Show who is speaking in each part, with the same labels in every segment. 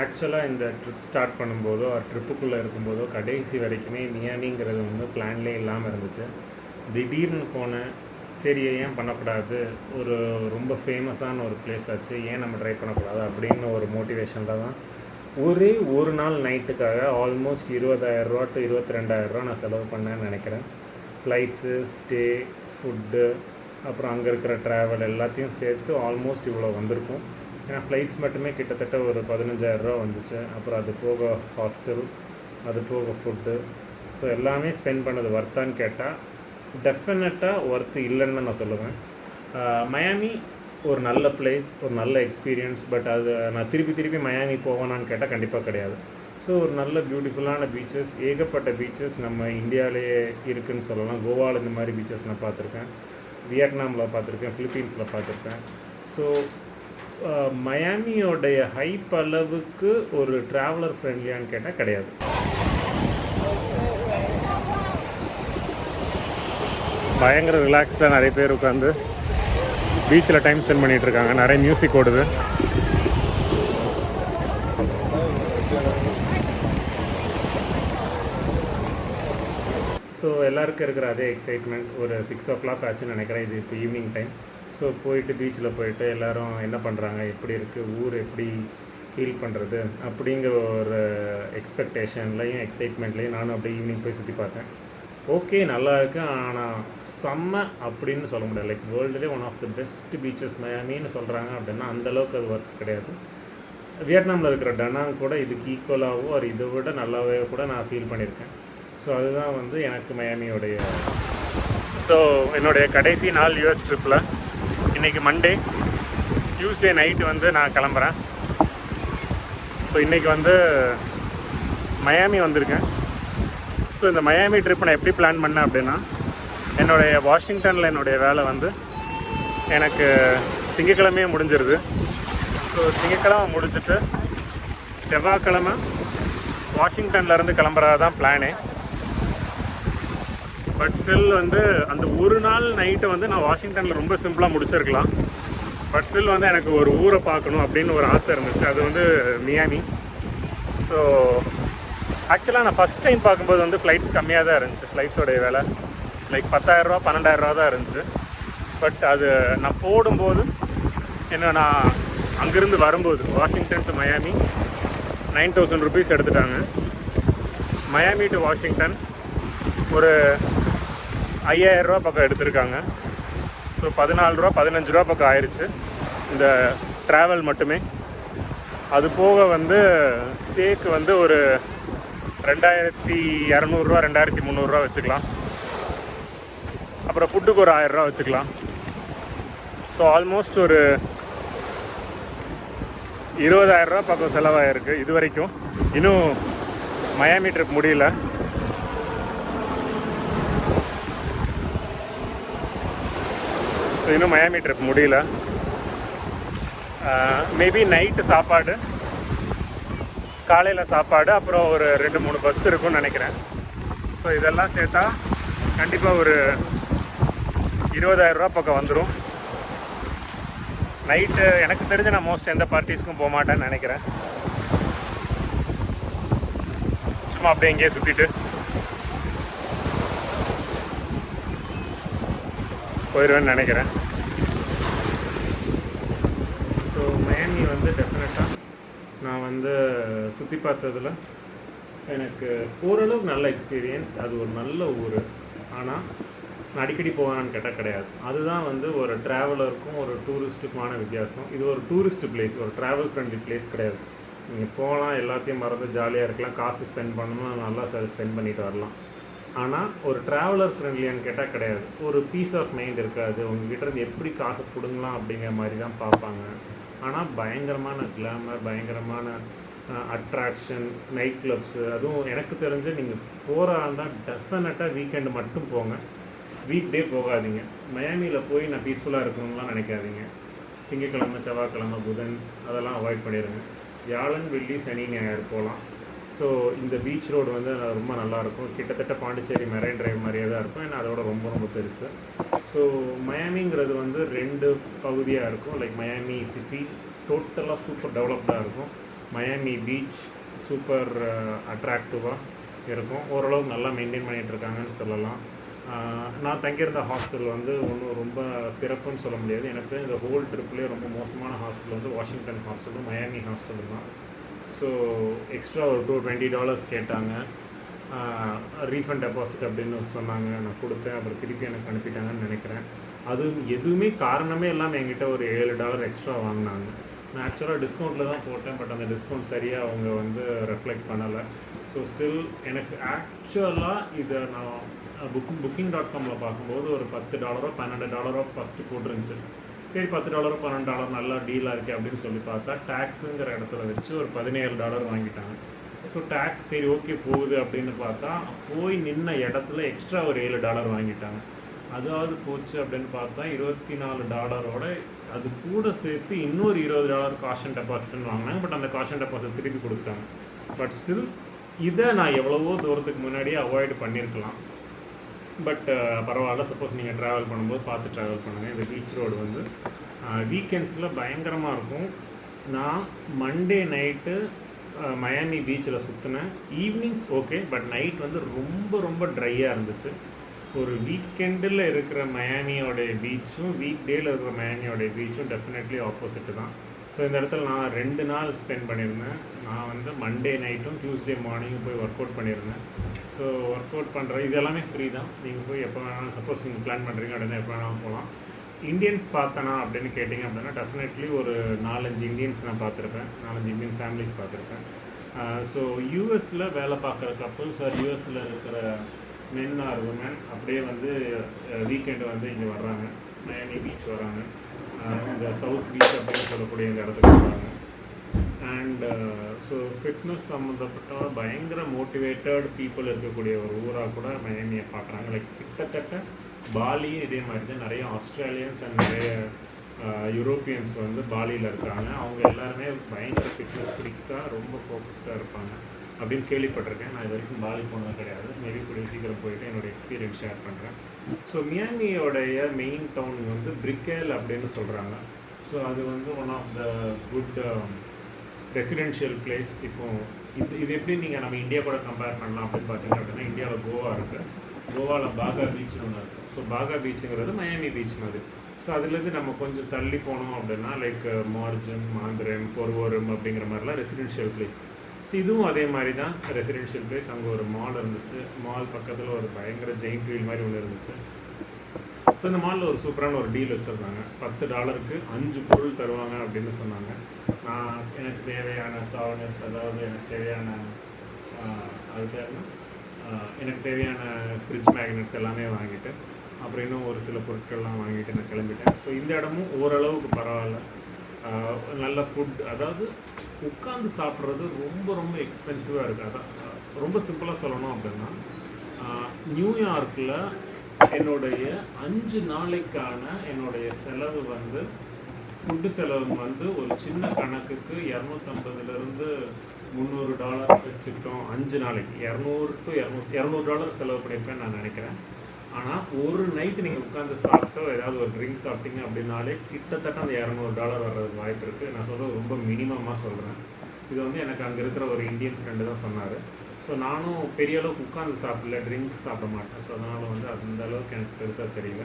Speaker 1: ஆக்சுவலாக இந்த trip start பண்ணும்போதோ ட்ரிப்புக்குள்ளே இருக்கும்போதோ கடைசி வரைக்குமே மியாமிங்கிறது வந்து பிளான்லேயே இல்லாமல் இருந்துச்சு. திடீர்னு போனேன் சரி ஏன் பண்ணக்கூடாது? ஒரு ரொம்ப ஃபேமஸான ஒரு பிளேஸ் ஆச்சு. ஏன் நம்ம ட்ரை பண்ணக்கூடாது? அப்படின்னு ஒரு மோட்டிவேஷனில் தான் ஒரே ஒரு நாள் நைட்டுக்காக ஆல்மோஸ்ட் இருபதாயிரரூவா டு இருபத்தி ரெண்டாயிரரூவா நான் செலவு பண்ணேன்னு நினைக்கிறேன். ஃப்ளைட்ஸு ஸ்டே ஃபுட்டு அப்புறம் அங்கே இருக்கிற ட்ராவல் எல்லாத்தையும் சேர்த்து ஆல்மோஸ்ட் இவ்வளோ வந்திருக்கும். ஏன்னா ஃப்ளைட்ஸ் மட்டுமே கிட்டத்தட்ட ஒரு பதினஞ்சாயிரரூவா வந்துச்சு. அப்புறம் அது போக ஹாஸ்டல் அது போக ஃபுட்டு ஸோ எல்லாமே ஸ்பெண்ட் பண்ணது ஒர்த்தான்னு கேட்டால் டெஃபினட்டாக ஒர்த்து இல்லைன்னு நான் சொல்லுவேன். மயாமி ஒரு நல்ல பிளேஸ் ஒரு நல்ல எக்ஸ்பீரியன்ஸ் பட் அது நான் திருப்பி திருப்பி மயாமி போவேனான்னு கேட்டால் கண்டிப்பாக கிடையாது. ஸோ ஒரு நல்ல பியூட்டிஃபுல்லான பீச்சஸ் ஏகப்பட்ட பீச்சஸ் நம்ம இந்தியாவிலேயே இருக்குதுன்னு சொல்லலாம். கோவாவில் இந்த மாதிரி பீச்சஸ் நான் பார்த்துருக்கேன். வியட்நாமில் பார்த்துருக்கேன். ஃபிலிப்பீன்ஸில் பார்த்துருக்கேன். ஸோ மயாமியோடைய ஹைப் அளவுக்கு ஒரு ட்ராவலர் ஃப்ரெண்ட்லியான்னு கேட்டால் கிடையாது. பயங்கர ரிலாக்ஸ்டாக நிறைய பேர் உட்காந்து பீச்சில் டைம் ஸ்பெண்ட் பண்ணிகிட்டு இருக்காங்க. நிறைய மியூசிக் ஓடுது. ஸோ எல்லாருக்கும் இருக்கிற அதே எக்ஸைட்மெண்ட் ஒரு சிக்ஸ் ஓ கிளாக் ஆச்சுன்னு நினைக்கிறேன். இது இப்போ ஈவினிங் டைம் ஸோ போயிட்டு பீச்சில் போயிட்டு எல்லாரும் என்ன பண்ணுறாங்க எப்படி இருக்குது ஊர் எப்படி ஃபீல் பண்ணுறது அப்படிங்கிற ஒரு எக்ஸ்பெக்டேஷன்லையும் எக்ஸைட்மெண்ட்லேயும் நானும் அப்படியே ஈவினிங் போய் சுற்றி பார்த்தேன். ஓகே நல்லா இருக்கு. ஆனால் செம்ம அப்படின்னு சொல்ல முடியாது. Like வேர்ல்டுலே one of the best beaches மயாமின்னு சொல்கிறாங்க அப்படின்னா அந்தளவுக்கு அது ஒர்க் கிடையாது. வியட்நாமில் இருக்கிற டனாங் கூட இதுக்கு ஈக்குவலாகவோ ஒரு இதை விட நல்லாவே கூட நான் ஃபீல் பண்ணியிருக்கேன். ஸோ அதுதான் வந்து எனக்கு மயாமியோடைய ஸோ என்னுடைய கடைசி நாள் யூஎஸ் ட்ரிப்பில் இன்றைக்கி மண்டே டியூஸ்டே நைட்டு வந்து நான் கிளம்புறேன். ஸோ இன்றைக்கி வந்து மயாமி வந்திருக்கேன். ஸோ இந்த மயாமி ட்ரிப் நான் எப்படி பிளான் பண்ணேன் அப்படின்னா என்னுடைய வாஷிங்டனில் என்னுடைய வேலை வந்து எனக்கு திங்கக்கிழமையே முடிஞ்சிருது. ஸோ திங்கக்கிழமை முடிச்சுட்டு செவ்வாய்க்கிழமை வாஷிங்டன்லேருந்து கிளம்புறதா தான் பிளானே பட் ஸ்டில் வந்து அந்த ஒரு நாள் நைட்டை வந்து நான் வாஷிங்டனில் ரொம்ப சிம்பிளாக முடிச்சிருக்கலாம். பட் ஸ்டில் வந்து எனக்கு ஒரு ஊரை பார்க்கணும் அப்படின்னு ஒரு ஆசை இருந்துச்சு. அது வந்து மியாமி. ஸோ ஆக்சுவலாக நான் ஃபஸ்ட் டைம் பார்க்கும்போது வந்து ஃப்ளைட்ஸ் கம்மியாக தான் இருந்துச்சு. ஃப்ளைட்ஸோடைய விலை லைக் பத்தாயிரரூபா பன்னெண்டாயிரரூபா தான் இருந்துச்சு. பட் அது நான் போடும்போது என்ன நான் அங்கேருந்து வரும்போது Washington to Miami nine thousand rupees எடுத்துட்டாங்க. மயாமி டு வாஷிங்டன் ஒரு ஐயாயிரரூவா பக்கம் எடுத்திருக்காங்க. ஸோ பதினாலு ரூபா பதினஞ்சு ரூபா பக்கம் ஆயிடுச்சு இந்த ட்ராவல் மட்டுமே. அது போக வந்து ஸ்டேக்கு வந்து ஒரு ரெண்டாயிரத்தி இரநூறுவா ரெண்டாயிரத்தி முந்நூறுரூவா வச்சுக்கலாம். அப்புறம் ஃபுட்டுக்கு ஒரு ஆயிரரூவா வச்சுக்கலாம். ஸோ ஆல்மோஸ்ட் ஒரு இருபதாயிரரூவா பக்கம் செலவாயிருக்கு இது வரைக்கும் இன்னும் மயாமி ட்ரிப் முடியல. ஸோ இன்னும் மயாமி ட்ரிப் முடியல. மேபி நைட்டு சாப்பாடு. காலையில் சாப்பாடு அப்புறம் ஒரு ரெண்டு மூணு பஸ் இருக்கும்னு நினைக்கிறேன். ஸோ இதெல்லாம் சேர்த்தா கண்டிப்பாக ஒரு இருபதாயிரரூவா பக்கம் வந்துடும் நைட்டு எனக்கு தெரிஞ்ச நான் மோஸ்ட் எந்த பார்ட்டிஸ்க்கும் போக மாட்டேன்னு நினைக்கிறேன். சும்மா அப்படியே எங்கேயே சுற்றிட்டு போயிடுவேன்னு நினைக்கிறேன் ஸோ ஜேர்னி வந்து டெஃபினட்டாக நான் வந்து சுற்றி பார்த்ததில் எனக்கு ஓரளவுக்கு நல்ல எக்ஸ்பீரியன்ஸ் அது ஒரு நல்ல ஊர். ஆனால் நான் அடிக்கடி போவேனான்னு கேட்டால் கிடையாது. அதுதான் வந்து ஒரு ட்ராவலருக்கும் ஒரு டூரிஸ்ட்டுக்குமான வித்தியாசம். இது ஒரு டூரிஸ்ட் பிளேஸ் ஒரு ட்ராவல் ஃப்ரெண்ட்லி பிளேஸ் கிடையாது. நீங்கள் போகலாம் எல்லாத்தையும் மறந்து ஜாலியாக இருக்கலாம் காசு ஸ்பெண்ட் பண்ணணும் நல்லா சார் ஸ்பெண்ட் பண்ணிட்டு வரலாம். ஆனால் ஒரு ட்ராவலர் ஃப்ரெண்ட்லியான்னு கேட்டால் கிடையாது. ஒரு பீஸ் ஆஃப் மைண்ட் இருக்காது. உங்ககிட்ட இருந்து எப்படி காசை பிடுங்கலாம் அப்படிங்கிற மாதிரி தான் பார்ப்பாங்க. ஆனால் பயங்கரமான கிளாமர் பயங்கரமான அட்ராக்ஷன் நைட் கிளப்ஸு அதுவும் எனக்கு தெரிஞ்சு நீங்கள் போகிறா இருந்தால் டெஃபினட்டாக வீக்கெண்டு மட்டும் போங்க. வீக் டே போகாதீங்க. மயாமியில் போய் நான் பீஸ்ஃபுல்லாக இருக்கணும்லாம் நினைக்காதீங்க. திங்கக்கிழமை செவ்வாய்க்கிழமை புதன் அதெல்லாம் அவாய்ட் பண்ணிடுங்க வியாழன் வெள்ளி சனி ஞாயிறு போகலாம். ஸோ இந்த பீச் ரோடு வந்து ரொம்ப நல்லாயிருக்கும் கிட்டத்தட்ட பாண்டிச்சேரி மெரைன் டிரைவ் மாதிரியே தான் இருக்கும். ஏன்னா அதோட ரொம்ப ரொம்ப பெருசு. ஸோ மயாமிங்கிறது வந்து ரெண்டு பகுதியாக இருக்கும். லைக் மயாமி சிட்டி டோட்டலாக சூப்பர் டெவலப்டாக இருக்கும். மயாமி பீச் சூப்பர் அட்ராக்டிவாக இருக்கும். ஓரளவுக்கு நல்லா மெயின்டைன் பண்ணிகிட்டு இருக்காங்கன்னு சொல்லலாம் uh, நான் தங்கியிருந்த ஹாஸ்டல் வந்து ஒன்றும் ரொம்ப சிறப்புன்னு சொல்ல முடியாது. எனக்கு இந்த ஹோல் ட்ரிப்லேயே ரொம்ப மோசமான ஹாஸ்டல் வந்து வாஷிங்டன் ஹாஸ்டலும் மயாமி ஹாஸ்டலும் தான். ஸோ எக்ஸ்ட்ரா ஒரு டூ டுவெண்ட்டி டாலர்ஸ் கேட்டாங்க. ரீஃபண்ட் டெபாசிட் அப்படின்னு சொன்னாங்க. நான் கொடுத்தேன். அப்புறம் திருப்பி எனக்கு அனுப்பிட்டாங்கன்னு நினைக்கிறேன். அது எதுவுமே காரணமே இல்லாமல் என்கிட்ட ஒரு ஏழு டாலர் எக்ஸ்ட்ரா வாங்கினாங்க. நான் ஆக்சுவலாக டிஸ்கவுண்ட்டில் தான் போட்டேன். பட் அந்த டிஸ்கவுண்ட் சரியாக அவங்க வந்து ரெஃப்ளெக்ட் பண்ணலை. ஸோ ஸ்டில் எனக்கு ஆக்சுவலாக இதை நான் புக்கிங் புக்கிங் டாட் காமில் பார்க்கும்போது ஒரு பத்து டாலரோ பன்னெண்டு டாலரோ ஃபஸ்ட்டு போட்டுருந்துச்சு. சரி பத்து டாலர் பன்னெண்டு டாலர் நல்லா டீலாக இருக்கே அப்படின்னு சொல்லி பார்த்தா டேக்ஸுங்கிற இடத்துல வச்சு ஒரு பதினேழு டாலர் வாங்கிட்டாங்க. ஸோ டேக்ஸ் சரி ஓகே போகுது அப்படின்னு பார்த்தா போய் நின்ன இடத்துல எக்ஸ்ட்ரா ஒரு ஏழு டாலர் வாங்கிட்டாங்க. அதாவது போச்சு அப்படின்னு பார்த்தா இருபத்தி நாலு டாலரோட அது கூட சேர்த்து இன்னொரு இருபது டாலர் காஷன் டெபாசிட்னு வாங்கினாங்க. பட் அந்த காஷன் டெபாசிட் திருப்பி கொடுத்துட்டாங்க. பட் ஸ்டில் இதை நான் எவ்வளவோ தூரத்துக்கு முன்னாடியே அவாய்ட் பண்ணியிருக்கலாம். பட் uh, பரவாயில்ல. சப்போஸ் நீங்கள் ட்ராவல் பண்ணும்போது பார்த்து ட்ராவல் பண்ணுங்கள் இந்த பீச் ரோடு வந்து uh, வீக்கெண்ட்ஸில் பயங்கரமாக இருக்கும். நான் மண்டே நைட்டு மயாமி பீச்சில் சுற்றினேன் ஈவினிங்ஸ் ஓகே பட் நைட் வந்து ரொம்ப ரொம்ப ட்ரையாக இருந்துச்சு. ஒரு வீக்கெண்டில் இருக்கிற மயாமியோடைய பீச்சும் வீக் டேயில் இருக்கிற மயாமியோடைய பீச்சும் டெஃபினெட்லி ஆப்போசிட்டு தான். ஸோ இந்த இடத்துல நான் ரெண்டு நாள் ஸ்பெண்ட் பண்ணியிருந்தேன். நான் வந்து மண்டே நைட்டும் டியூஸ்டே மார்னிங்கும் போய் ஒர்க் அவுட் பண்ணியிருந்தேன். ஸோ ஒர்க் அவுட் பண்ணுற இது எல்லாமே ஃப்ரீ தான். நீங்கள் போய் எப்போ வேணாலும் சப்போஸ் நீங்கள் பிளான் பண்ணுறீங்க அப்படின்னா எப்போ வேணாலும் போகலாம். இந்தியன்ஸ் பார்த்தனா அப்படின்னு கேட்டிங்க அப்படின்னா டெஃபினெட்லி ஒரு நாலஞ்சு இந்தியன்ஸ் நான் பார்த்துருப்பேன். நாலஞ்சு இந்தியன் ஃபேமிலிஸ் பார்த்துருப்பேன். ஸோ யூஎஸில் வேலை பார்க்குற கப்பல்ஸ் ஆர் யூஎஸில் இருக்கிற மென் ஆர் உமன் அப்படியே வந்து வீக்கெண்டு வந்து இங்கே வர்றாங்க. மயானி பீச் வராங்க இந்த சவுத் பீச் அப்படின்னு சொல்லக்கூடிய இந்த இடத்துக்கு வராங்க அண்ட் ஸோ ஃபிட்னஸ் சம்மந்தப்பட்ட பயங்கர மோட்டிவேட்டட் பீப்புள் இருக்கக்கூடிய ஒரு ஊராக கூட மயமியை பார்க்குறாங்க. லைக் கிட்டத்தட்ட பாலியும் இதே மாதிரி தான். நிறைய ஆஸ்திரேலியன்ஸ் அண்ட் நிறைய யூரோப்பியன்ஸ் வந்து பாலியில் இருக்காங்க. அவங்க எல்லாருமே பயங்கர ஃபிட்னஸ் ஃபிக்ஸாக ரொம்ப ஃபோக்கஸ்டாக இருப்பாங்க. அப்படின்னு கேள்விப்பட்டிருக்கேன். நான் இது வரைக்கும் பாலி போனது கிடையாது. மேபி கூட சீக்கிரம் போயிட்டு என்னோட எக்ஸ்பீரியன்ஸ் ஷேர் பண்ணுறேன் ஸோ மியாமியோடைய மெயின் டவுன் வந்து பிரிக்கேல் அப்படின்னு சொல்கிறாங்க ஸோ அது வந்து one of the good residential place இப்போது இது இது எப்படி நீங்கள் நம்ம இந்தியா கூட கம்பேர் பண்ணலாம் அப்படின்னு பார்த்தீங்க அப்படின்னா இந்தியாவில் கோவா இருக்குது கோவாவில் பாகா பீச்னு ஒன்று இருக்குது ஸோ பாகா பீச்சுங்கிறது மயாமி பீச் மாதிரி. ஸோ அதுலேருந்து நம்ம கொஞ்சம் தள்ளி போனோம் அப்படின்னா லைக் மார்ஜன் மாந்திரம் பொருவரம் அப்படிங்கிற மாதிரிலாம் ரெசிடென்ஷியல் பிளேஸ் ஸோ இதுவும் அதே மாதிரி தான் ரெசிடென்ஷியல் பிளேஸ் அங்கே ஒரு மால் இருந்துச்சு. மால் பக்கத்தில் ஒரு பயங்கர ஜெயின் வீல் மாதிரி ஒன்று இருந்துச்சு. ஸோ இந்த மாலில் ஒரு சூப்பரான ஒரு டீல் வச்சுருந்தாங்க. பத்து டாலருக்கு அஞ்சு பொருள் தருவாங்க அப்படின்னு சொன்னாங்க. நான் எனக்கு தேவையான சாவனர்ஸ் அதாவது எனக்கு தேவையான அது பேர் எனக்கு தேவையான ஃப்ரிட்ஜ் மேக்னெட்ஸ் எல்லாமே வாங்கிட்டு அப்புறம் இன்னும் ஒரு சில பொருட்கள்லாம் வாங்கிட்டு நான் கிளம்பிட்டேன். ஸோ இந்த இடமும் ஓரளவுக்கு பரவாயில்ல. நல்ல ஃபுட் அதாவது உட்காந்து சாப்பிட்றது ரொம்ப ரொம்ப எக்ஸ்பென்சிவாக இருக்குது அதான் ரொம்ப சிம்பிளாக சொல்லணும் அப்படின்னா நியூயார்க்கில் என்னுடைய அஞ்சு நாளைக்கான என்னுடைய செலவு வந்து ஃபுட்டு செலவு வந்து ஒரு சின்ன கணக்குக்கு இரநூத்தம்பதுலேருந்து முந்நூறு டாலர் வச்சுக்கிட்டோம். அஞ்சு நாளைக்கு. இரநூறு டு இரநூறு இரநூறு டாலர் செலவு பண்ணியிருப்பேன் நான் நினைக்கிறேன். ஆனால் ஒரு நைட்டு நீங்கள் உட்காந்து சாப்பிட்டோ ஏதாவது ஒரு ட்ரிங்க் சாப்பிட்டீங்க அப்படின்னாலே கிட்டத்தட்ட அந்த இரநூறு டாலர் வர்றதுக்கு வாய்ப்பு இருக்குது நான் சொல்கிறது ரொம்ப மினிமமாக சொல்கிறேன் இது வந்து எனக்கு அங்கே இருக்கிற ஒரு இந்தியன் ஃப்ரெண்டு தான் சொன்னார். ஸோ நானும் பெரிய அளவுக்கு உட்காந்து சாப்பிடல ட்ரிங்க் சாப்பிட மாட்டேன். ஸோ அதனால் வந்து அந்த அளவுக்கு எனக்கு பெருசாக தெரியல.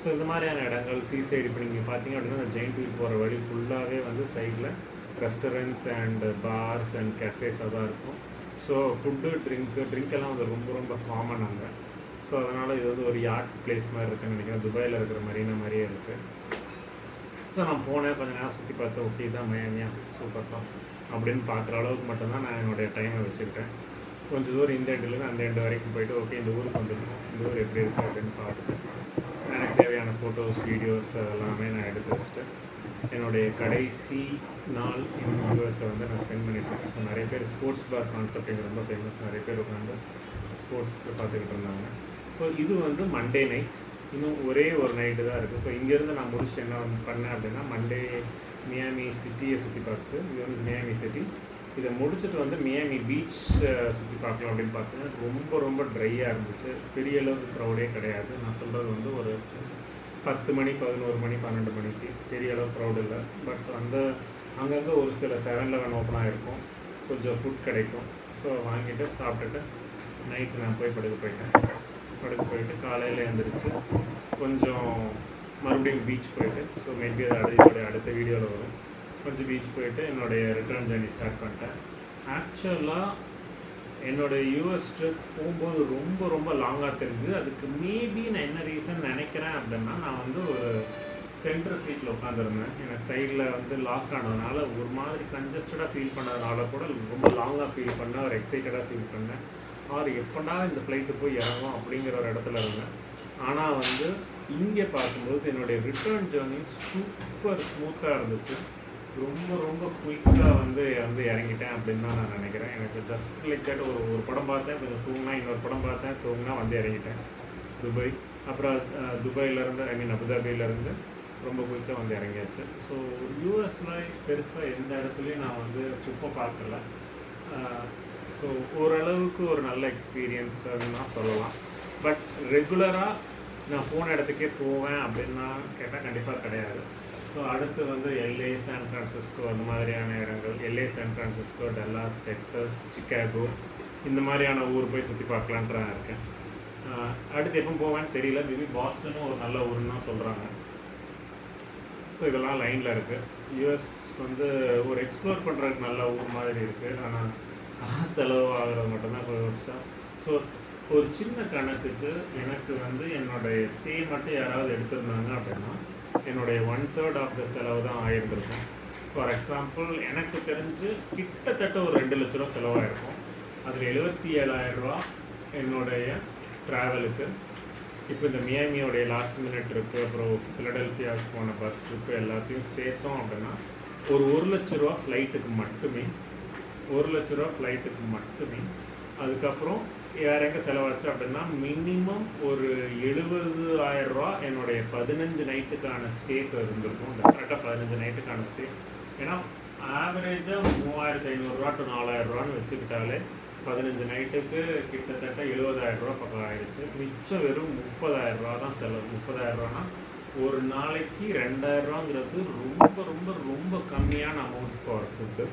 Speaker 1: ஸோ இந்த மாதிரியான இடங்கள் சீ சைடு இப்போ நீங்கள் பார்த்தீங்க அப்படின்னா அந்த ஜெயிண்ட் வீல் போகிற வழி ஃபுல்லாகவே வந்து சைடில் ரெஸ்டாரண்ட்ஸ் அண்ட் பார்ஸ் அண்ட் கேஃபேஸாக தான் இருக்கும். ஸோ ஃபுட்டு ட்ரிங்க்கு ட்ரிங்க் எல்லாம் வந்து ரொம்ப ரொம்ப காமன் அங்கே. ஸோ அதனால் இது வந்து ஒரு யார்ட் பிளேஸ் மாதிரி இருக்குன்னு நினைக்கிறேன். துபாயில் இருக்கிற மரீனா மாதிரியே இருக்குது ஸோ நான் போனேன். கொஞ்சம் நேரம் சுற்றி பார்த்தேன். ஓகே தான் மயமியா சூப்பர் தான். அப்படின்னு பார்க்குற அளவுக்கு மட்டும்தான் நான் என்னுடைய டைமை வச்சுக்கிட்டேன் கொஞ்சம் தூரம் இந்த எண்டுலேருந்து அந்த எண்டு வரைக்கும் போயிட்டு ஓகே இந்த ஊருக்கு வந்துருக்கோம் இந்த ஊர் எப்படி இருக்குது அப்படின்னு பார்த்துட்டு எனக்கு தேவையான ஃபோட்டோஸ் வீடியோஸ் எல்லாமே நான் எடுத்து வச்சுட்டு என்னுடைய கடைசி நாள் இன் யூஎஸை வந்து நான் ஸ்பெண்ட் பண்ணிட்டு ஸோ நிறைய பேர் ஸ்போர்ட்ஸ் பார் கான்செப்ட் இங்கே ரொம்ப ஃபேமஸ் நிறைய பேர் உட்காந்து ஸ்போர்ட்ஸ் பார்த்துக்கிட்டு இருந்தாங்க. ஸோ இது வந்து மண்டே நைட் இன்னும் ஒரே ஒரு நைட்டு தான் இருக்குது ஸோ இங்கேருந்து நான் முடிச்சு என்ன பண்ணேன் அப்படின்னா மண்டே மியாமி சிட்டியை சுற்றி பார்த்துட்டு இது வந்து மியாமி சிட்டி இதை முடிச்சுட்டு வந்து மியாமி பீச் சுற்றி பார்க்கலாம் அப்படின்னு பார்த்தேன். ரொம்ப ரொம்ப ட்ரையாக இருந்துச்சு. பெரிய அளவுக்கு க்ரௌடே கிடையாது. நான் சொல்கிறது வந்து ஒரு பத்து மணி பதினோரு மணி பன்னெண்டு மணிக்கு. பெரிய அளவு க்ரௌடு இல்லை. பட் அந்த அங்கங்கே ஒரு சில செவன் லெவன் ஓப்பனாக இருக்கும் கொஞ்சம் ஃபுட் கிடைக்கும். ஸோ வாங்கிட்டு சாப்பிட்டுட்டு நைட்டு நான் போய் படுக்க போயிட்டேன். கடைக்கு போயிட்டு காலையில் எழுந்திரிச்சு கொஞ்சம் மறுபடியும் பீச் போயிட்டு ஸோ மேபி அது அடுத்த அடுத்த வீடியோவில் வரும் கொஞ்சம் பீச் போயிட்டு என்னுடைய ரிட்டர்ன் ஜேர்னி ஸ்டார்ட் பண்ணிட்டேன் ஆக்சுவலாக என்னோடய யூஎஸ் ட்ரிப் போகும்போது ரொம்ப ரொம்ப லாங்காக தெரிஞ்சு அதுக்கு மேபி நான் என்ன ரீசன் நினைக்கிறேன் அப்படின்னா நான் வந்து ஒரு சென்டர் சீட்டில் உட்காந்துருந்தேன் எனக்கு சைடில் வந்து லாக் ஆனதுனால ஒரு மாதிரி கன்ஜஸ்டடாக ஃபீல் பண்ணதுனால கூட ரொம்ப லாங்காக ஃபீல் பண்ணேன். ஒரு எக்ஸைட்டடாக ஃபீல் பண்ணேன். ஆறு எப்படா இந்த ஃப்ளைட்டு போய் இறங்கும் அப்படிங்கிற ஒரு இடத்துல இருந்தேன். ஆனால் வந்து இங்கே பார்க்கும்போது என்னுடைய ரிட்டர்ன் ஜேர்னி சூப்பர் ஸ்மூத்தாக இருந்துச்சு. ரொம்ப ரொம்ப குயிக்காக வந்து வந்து இறங்கிட்டேன் அப்படின்னு தான் நான் நினைக்கிறேன். எனக்கு ஜஸ்ட் லைக் தட் ஒரு ஒரு படம் பார்த்தேன் கொஞ்சம் தூங்கினா இன்னொரு படம் பார்த்தேன் தூங்கினா வந்து இறங்கிட்டேன். துபாய். அப்புறம் துபாயிலேருந்து ஐ மீன் அபுதாபியிலேருந்து ரொம்ப குயிக்காக வந்து இறங்கியாச்சு. ஸோ யூஎஸில் பெருசாக எந்த இடத்துலையும் நான் வந்து குப்பை பார்க்கல. ஸோ ஓரளவுக்கு ஒரு நல்ல எக்ஸ்பீரியன்ஸ் தான் சொல்லலாம். பட் ரெகுலராக நான் போன இடத்துக்கே போவேன் அப்படின்னா கேட்டால் கண்டிப்பாக கிடையாது. ஸோ அடுத்து வந்து எல்ஏ சான் ஃப்ரான்சிஸ்கோ அந்த மாதிரியான இடங்கள். LA San Francisco Dallas Texas Chicago இந்த மாதிரியான ஊர் போய் சுற்றி பார்க்கலான்ற இருக்கேன். அடுத்து எப்போ போவேன்னு தெரியல. மேபி பாஸ்டனும் ஒரு நல்ல ஊருன்னு தான் சொல்கிறாங்க ஸோ இதெல்லாம் லைனில் இருக்குது யூஎஸ் வந்து ஒரு எக்ஸ்ப்ளோர் பண்ணுறதுக்கு நல்ல ஊர் மாதிரி இருக்குது ஆனால் காசு செலவு மட்டும்தான் கொஞ்சம் யோசிச்சா. ஸோ ஒரு சின்ன கணக்குக்கு எனக்கு வந்து என்னுடைய ஸ்டே மட்டும் யாராவது எடுத்திருந்தாங்க அப்படின்னா என்னுடைய ஒன் தேர்ட் ஆஃப் த செலவு தான் ஆயிருந்திருக்கும். ஃபார் எக்ஸாம்பிள் எனக்கு தெரிஞ்சு கிட்டத்தட்ட ஒரு ரெண்டு லட்ச ரூபா செலவாயிருக்கும். அதில் எழுபத்தி ஏழாயிரம் ரூபா என்னுடைய ட்ராவலுக்கு இப்போ இந்த மியாமியோடைய லாஸ்ட் மினிட் ட்ரிப்பு அப்புறம் ஃபிலடெல்ஃபியாவுக்கு போன பஸ் ட்ரிப்பு எல்லாத்தையும் சேர்த்தோம் அப்படின்னா ஒரு ஒரு லட்ச ரூபா ஃப்ளைட்டுக்கு மட்டுமே ஒரு லட்ச ரூபா ஃப்ளைட்டுக்கு மட்டுமே. அதுக்கப்புறம் யார் எங்கே செலவாச்சு அப்படின்னா மினிமம் ஒரு எழுபது ஆயிரம் ரூபா என்னுடைய பதினஞ்சு நைட்டுக்கான ஸ்டேக்கு இருந்திருக்கும். இந்த கரெக்டாக பதினஞ்சு நைட்டுக்கான ஸ்டே ஏன்னா ஆவரேஜாக மூவாயிரத்து ஐநூறுரூவா டு நாலாயிரம் ரூபான்னு வச்சுக்கிட்டாலே பதினஞ்சு நைட்டுக்கு கிட்டத்தட்ட எழுபதாயிரம் ரூபா பக்கம் ஆயிடுச்சு மிச்சம் வெறும் முப்பதாயிரம் ரூபா தான் செலவு. முப்பதாயிரம் ஒரு நாளைக்கு ரெண்டாயிரம் ரூபாங்கிறது ரொம்ப ரொம்ப ரொம்ப கம்மியான அமௌண்ட் ஃபார் ஃபுட்டு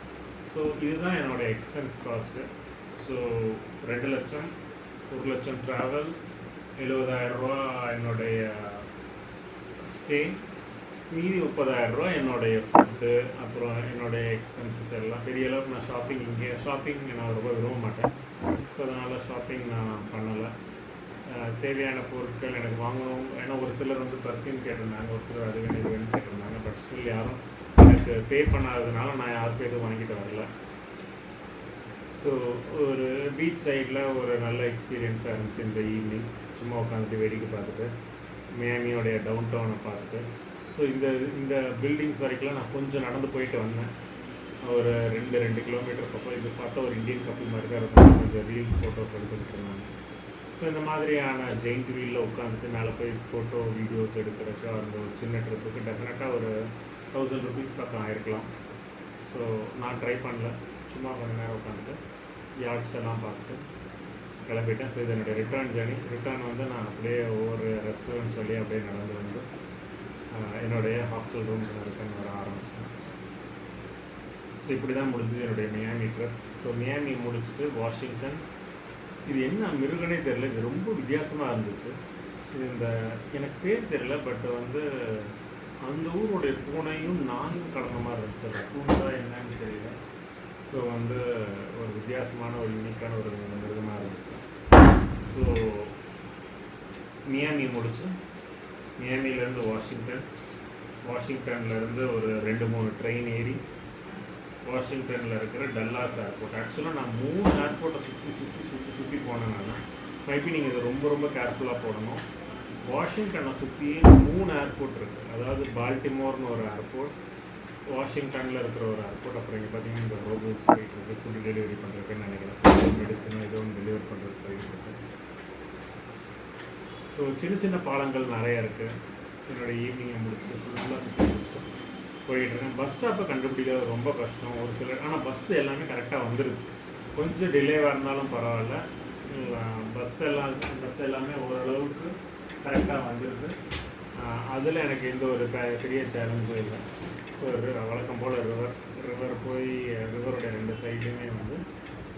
Speaker 1: ஸோ இதுதான் என்னோடய எக்ஸ்பென்ஸ் காஸ்ட்டு ஸோ ரெண்டு லட்சம் ஒரு லட்சம் ட்ராவல் எழுபதாயிரம் ரூபா என்னுடைய uh, ஸ்டே மீதி முப்பதாயிரம் ரூபா என்னுடைய ஃபுட்டு அப்புறம் என்னுடைய எக்ஸ்பென்சஸ் எல்லாம். பெரிய அளவுக்கு நான் ஷாப்பிங் இங்கே ஷாப்பிங் நான் ரொம்ப விரும்ப மாட்டேன். ஸோ அதனால் ஷாப்பிங் நான் பண்ணலை. Uh, தேவையான பொருட்கள் எனக்கு வாங்கணும். ஏன்னா ஒரு சிலர் வந்து பர்ஃப்யூம் கேட்டிருந்தாங்க ஒரு சிலர் அது வேணும் இது வேணும் கேட்டிருந்தாங்க. பட் ஸ்டில் யாரும் எனக்கு பே பண்ணாததுனால நான் யாருக்கும் எதுவும் வாங்கிட்டு வரல. ஸோ ஒரு பீச் சைடில் ஒரு நல்ல எக்ஸ்பீரியன்ஸாக இருந்துச்சு இந்த ஈவினிங் சும்மா உட்காந்துட்டு வேடிக்கை பார்த்துட்டு மியாமியோடைய டவுன் டவுனை பார்த்துட்டு. ஸோ இந்த இந்த பில்டிங்ஸ் வரைக்கும்லாம் நான் கொஞ்சம் நடந்து போயிட்டு வந்தேன். ஒரு ரெண்டு ரெண்டு கிலோமீட்டர் பக்கம். இது பார்த்தா ஒரு இந்தியன் கப்பல் மாதிரி தான் இருக்கும். கொஞ்சம் ரீல்ஸ் ஃபோட்டோஸ் எடுத்துக்கிட்டு இருந்தாங்க. ஸோ இந்த மாதிரியான ஜெயிண்ட் வீலில் உட்காந்துட்டு மேலே போய் ஃபோட்டோ வீடியோஸ் எடுக்கிறச்சோ அந்த ஒரு சின்ன ட்ரிப்புக்கு டெஃபினட்டாக ஒரு தௌசண்ட் ருபீஸ் பக்கம் ஆயிருக்கலாம். ஸோ நான் ட்ரை பண்ணல. சும்மா கொஞ்சம் நேரம் உட்காந்துட்டு யார்ட்ஸ் எல்லாம் பார்த்துட்டு கிளம்பிட்டேன். ஸோ இது என்னுடைய ரிட்டர்ன் ஜேர்னி ரிட்டர்ன் வந்து நான் அப்படியே ஒவ்வொரு ரெஸ்டாரண்ட்ஸ் வழியாக அப்படியே நடந்து வந்து என்னுடைய ஹாஸ்டல் ரூம் ரிட்டர்ன் வர ஆரம்பிச்சேன் ஸோ இப்படி தான் முடிஞ்சது என்னுடைய மியாமி ட்ரிப் ஸோ மியாமி முடிச்சுட்டு வாஷிங்டன் இது என்ன மிருகனே தெரில இது ரொம்ப வித்தியாசமாக இருந்துச்சு. இது இந்த எனக்கு பேர் தெரில பட் வந்து அந்த ஊருடைய பூனையும் நானும் கலந்த மாதிரி இருந்துச்சு. அந்த பூனை என்னன்னு தெரியல. ஸோ வந்து ஒரு வித்தியாசமான ஒரு யூனிக்கான ஒரு மிருகமாக இருந்துச்சு. ஸோ மியாமி முடிச்சு மியாமிலேருந்து வாஷிங்டன் வாஷிங்டன்லேருந்து ஒரு ரெண்டு மூணு ட்ரெயின் ஏறி வாஷிங்டனில் இருக்கிற டல்லாஸ் ஏர்போர்ட் ஆக்சுவலாக நான் மூணு ஏர்போர்ட்டை சுற்றி சுற்றி சுற்றி சுற்றி போனேன் நான். மேபி நீங்கள் இதை ரொம்ப ரொம்ப கேர்ஃபுல்லாக போடணும். வாஷிங்டனை சுற்றி மூணு ஏர்போர்ட் இருக்குது அதாவது பால்டிமோர்னு ஒரு ஏர்போர்ட் வாஷிங்டனில் இருக்கிற ஒரு ஏர்போர்ட் அப்புறம் இங்கே பார்த்தீங்கன்னா இந்த ரோபோட்ஸ் போயிட்டு இருக்குது ஃபுட் டெலிவரி பண்ணுறதுக்குன்னு நினைக்கிறேன். ஃபுட் மெடிசன் ஏதோ ஒன்று டெலிவரி பண்ணுறது போயிட்டு இருக்கு. ஸோ சின்ன சின்ன பாலங்கள் நிறைய இருக்குது என்னோடய ஈவினிங்கை முடிச்சுட்டு ஃபுல்லாக சுற்றி முடிச்சுட்டு போயிட்டுருக்கேன் பஸ் ஸ்டாப்பை கண்டுபிடிக்கிறது ரொம்ப கஷ்டம். ஒரு சில ஆனால் பஸ் எல்லாமே கரெக்டாக வந்துடுது கொஞ்சம் டிலேவாக இருந்தாலும் பரவாயில்ல. பஸ் எல்லாம் பஸ் எல்லாமே ஓரளவுக்கு கரெக்டாக வந்துடுது அதில் எனக்கு எந்த ஒரு பெரிய சேலஞ்சும் இல்லை. ஸோ வழக்கம் போல் ரிவர் ரிவர் போய் ரிவருடைய ரெண்டு சைடுமே வந்து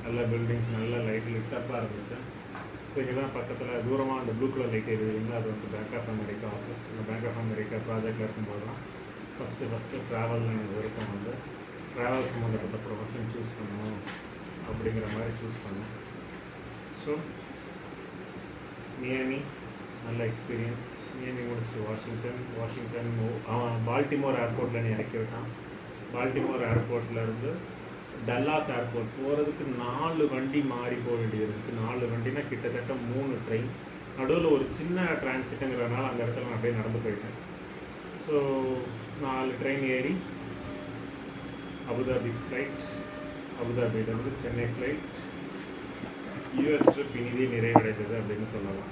Speaker 1: நல்ல பில்டிங்ஸ் நல்ல லைட் லிட்டப்பாக இருந்துச்சு. ஸோ இங்கே தான் பக்கத்தில் தூரமாக அந்த ப்ளூ கலர் லைட் எரியுதுங்களா அது வந்து பேங்க் ஆஃப் அமெரிக்கா ஆஃபீஸ் இந்த பேங்க் ஆஃப் அமெரிக்கா ப்ராஜெக்டில் இருக்கும்போது தான் ஃபஸ்ட்டு ஃபஸ்ட்டு ட்ராவலில் எனக்கு விருப்பம் வந்து ட்ராவல் சம்மந்தப்பட்ட ப்ரொஃபஷன் சூஸ் பண்ணணும் அப்படிங்கிற மாதிரி சூஸ் பண்ணேன். ஸோ மியாமி நல்ல எக்ஸ்பீரியன்ஸ் ஏமி முடிச்சுட்டு வாஷிங்டன்? வாஷிங்டன் அவன் பால்டிமோர் ஏர்போர்ட்டில் நீ இறக்கி விட்டான். பால்டிமோர் ஏர்போர்ட்லேருந்து டல்லாஸ் ஏர்போர்ட் போகிறதுக்கு நாலு வண்டி மாறி போக வேண்டியது இருந்துச்சு. நாலு வண்டினா கிட்டத்தட்ட மூணு ட்ரெயின் நடுவில் ஒரு சின்ன டிரான்சிட்டுங்கிறதுனால அந்த இடத்துல நான் அப்படியே நடந்து போயிட்டேன். ஸோ நாலு ட்ரெயின் ஏறி அபுதாபி ஃப்ளைட் அபுதாபியிலேருந்து சென்னை ஃப்ளைட் யூஎஸ் ட்ரிப் இனிதே நிறைவடைந்தது அப்படின்னு சொல்லலாம்.